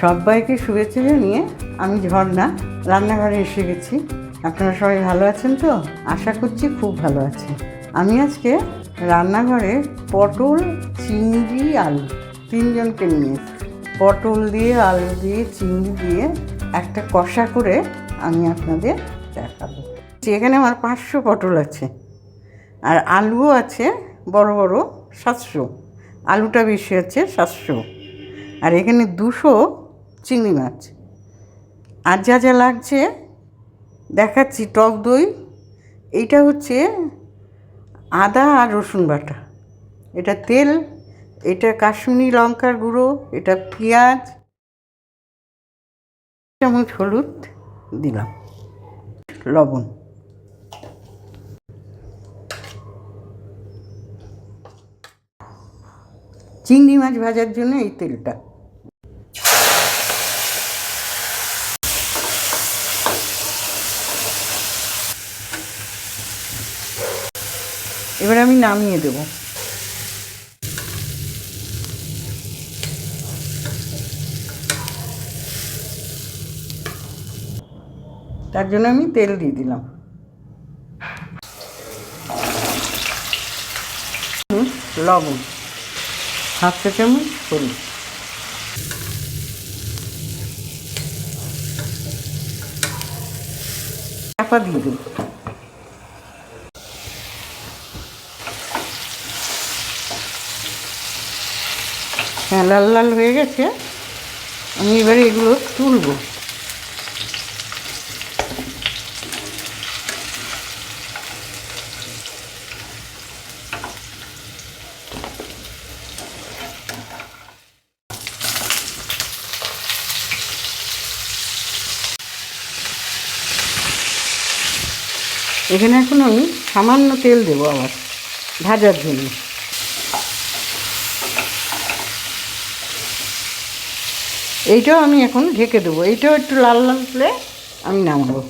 সবাইকে শুভেচ্ছা জানিয়ে আমি ঝর্ণা, রান্নাঘরে এসে গেছি। আপনারা সবাই ভালো আছেন তো? আশা করছি খুব ভালো আছেন আমি আজকে রান্নাঘরে পটল, চিংড়ি, আলু তিনজনকে নিয়ে পটল দিয়ে, আলু দিয়ে, চিংড়ি দিয়ে একটা কষা করে আমি আপনাদের দেখাবো। এখানে আমার পাঁচশো পটল আছে আর আলুও আছে বড় বড় সাতশো। আলুটা বেশি আছে সাতশো। আর এখানে দুশো চিংড়ি মাছ। আর যা যা লাগছে, দেখাচ্ছি টক দই। এইটা হচ্ছে আদা আর রসুন বাটা। এটা তেল, এটা কাশ্মীরি লঙ্কার গুঁড়ো, এটা পেঁয়াজ, চামচ হলুদ দিলাম। লবণ। চিংড়ি মাছ ভাজার জন্য এই তেলটা। এবার আমি নামিয়ে দেব। তার জন্য আমি তেল দিয়ে দিলাম। লবণ, হাফ চা চামচ হলুদ। চাপা দিয়ে দেব। হ্যাঁ লাল লাল হয়ে গেছে। আমি এবারে এগুলো তুলবো। এখানে এখন আমি সামান্য তেল দেবো আবার, ভাজার জন্য। এইটাও আমি এখন ঢেকে দেবো। এইটাও একটু লাল লাল হলে আমি নামাবো।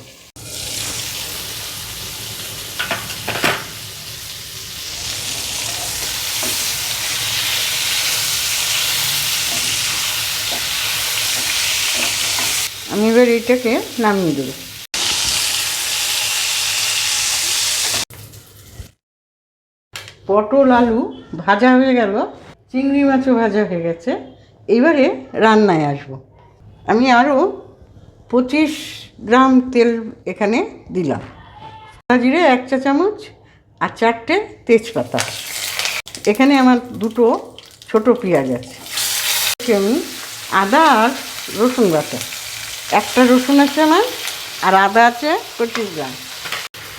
আমি এবার এইটাকে নামিয়ে দেবো। পটল আলু ভাজা হয়ে গেল, চিংড়ি মাছও ভাজা হয়ে গেছে। এবারে রান্নায় আসব। আমি আরও পঁচিশ গ্রাম তেল এখানে দিলাম। জিরে এক চা চামচ আর চারটে তেজপাতা। এখানে আমার দুটো ছোট পেঁয়াজ আছে। আমি আদা আর রসুন বাটা। একটা রসুন আছে আমার আর আদা আছে পঁচিশ গ্রাম।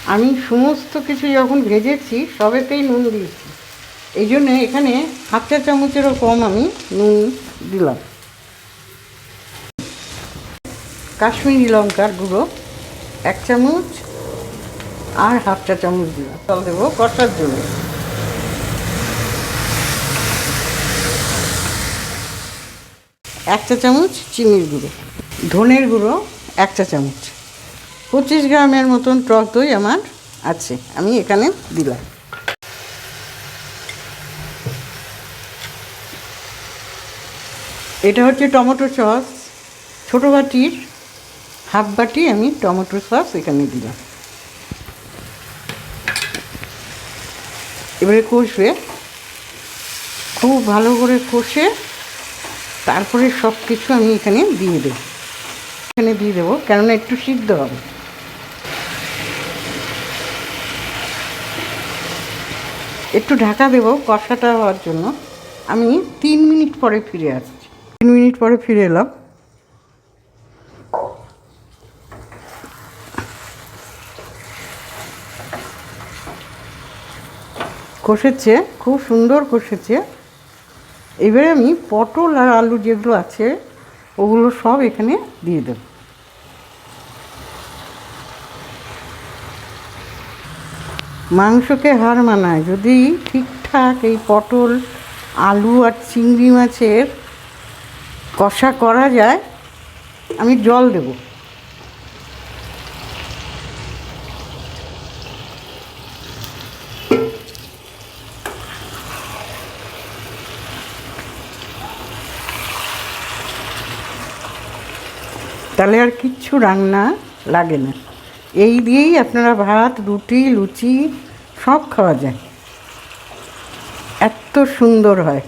আমি সমস্ত কিছু যখন ভেজেছি সবেতেই নুন দিয়েছি। এই জন্য এখানে হাফ চা চামচেরও কম আমি নুন দিলাম। কাশ্মীরি লঙ্কার গুঁড়ো এক চামচ আর হাফ চা চামচ দিলাম। জল দেবো কষার জন্য। এক চা চামচ চিনির গুঁড়ো, ধনের গুঁড়ো এক চা চামচ। পঁচিশ গ্রামের মতন টক দই আমার আছে, আমি এখানে দিলাম। এটা হচ্ছে টমেটো সস। ছোটো বাটির হাফ বাটি আমি টমেটো সস এখানে দিলাম। এবারে কষবে। খুব ভালো করে কষে তারপরে সব কিছু আমি এখানে দিয়ে দেবো। এখানে দিয়ে দেবো, কেননা একটু সিদ্ধ হবে। একটু ঢাকা দেবো কষাটা হওয়ার জন্য। আমি তিন মিনিট পরে ফিরে আসছি তিন মিনিট পরে ফিরে এলাম। কষেছে, খুব সুন্দর কষেছে। এবারে আমি পটল আর আলু যেগুলো আছে, ওগুলো সব এখানে দিয়ে দেব। মাংসকে হার মানায়। যদি ঠিকঠাক এই পটল, আলু আর চিংড়ি মাছের কষা করা যায়, আমি জল দেব। তাহলে আর কিচ্ছু রান্না লাগে না। এই দিয়েই আপনারা ভাত, রুটি, লুচি সব খাওয়া যায়। এত সুন্দর হয়।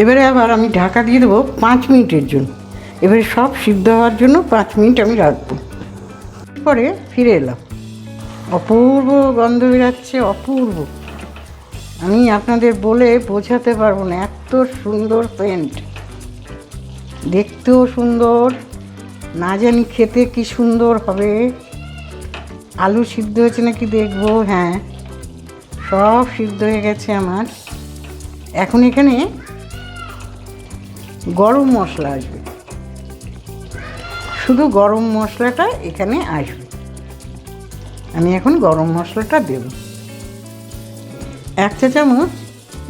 এবারে আবার আমি ঢাকা দিয়ে দেবো পাঁচ মিনিটের জন্য। এবারে সব সিদ্ধ হওয়ার জন্য পাঁচ মিনিট আমি রাখব। পরে ফিরে এলাম। অপূর্ব গন্ধ বেরাচ্ছে, অপূর্ব। আমি আপনাদের বলে বোঝাতে পারব না, এত সুন্দর পেন্ট দেখতেও সুন্দর, না জানি খেতে কি সুন্দর হবে। আলু সিদ্ধ হয়েছে নাকি দেখব হ্যাঁ। সব সিদ্ধ হয়ে গেছে আমার। এখন এখানে গরম মশলা আসবে। শুধু গরম মশলাটা এখানে আসবে। আমি এখন গরম মশলাটা দেব। এক চা চামচ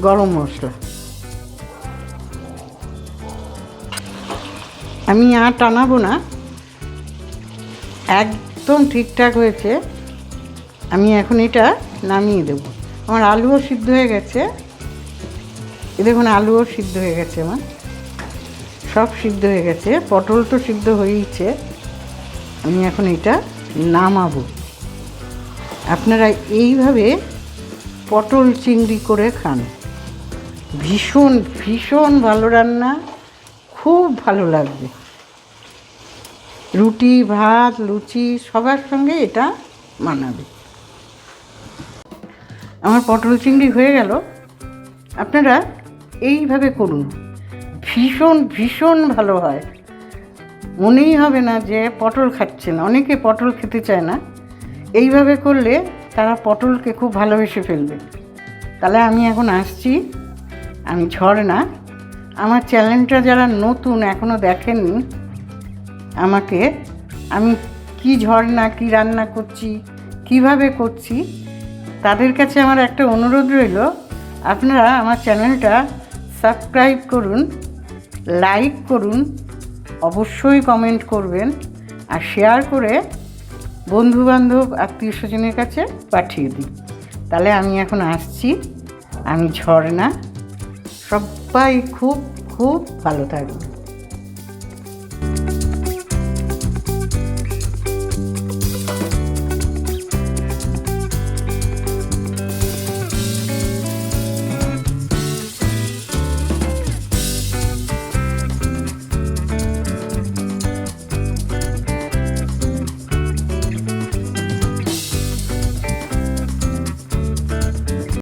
গরম মশলা। আমি আর টানাবো না। একদম ঠিকঠাক হয়েছে। আমি এখন এটা নামিয়ে দেব। আমার আলুও সিদ্ধ হয়ে গেছে। এ দেখুন, আলুও সিদ্ধ হয়ে গেছে আমার। সব সিদ্ধ হয়ে গেছে। পটল তো সিদ্ধ হয়েইছে। আমি এখন এটা নামাবো। আপনারা এইভাবে পটল চিংড়ি করে খান। ভীষণ ভীষণ ভালো রান্না। খুব ভালো লাগবে। রুটি, ভাত, লুচি, সবার সঙ্গে এটা মানাবে। আমার পটল চিংড়ি হয়ে গেল। আপনারা এইভাবে করুন। ভীষণ ভীষণ ভালো হয়। মনেই হবে না যে পটল খাচ্ছেন অনেকে পটল খেতে চায় না। এইভাবে করলে তারা পটলকে খুব ভালোবেসে ফেলবে। তাহলে আমি এখন আসছি। আমি না আমার চ্যানেলটা যারা নতুন এখনও দেখেননি, আমাকে, আমি কি না কী রান্না করছি, কীভাবে করছি, তাদের কাছে আমার একটা অনুরোধ রইল। আপনারা আমার চ্যানেলটা সাবস্ক্রাইব করুন। লাইক করুন, অবশ্যই কমেন্ট করবেন আর শেয়ার করে বন্ধুবান্ধব, আত্মীয় স্বজনের কাছে পাঠিয়ে দিন। তাহলে আমি এখন আসছি, আমি ঝর্ণা। সবাই খুব খুব ভালো থাকবে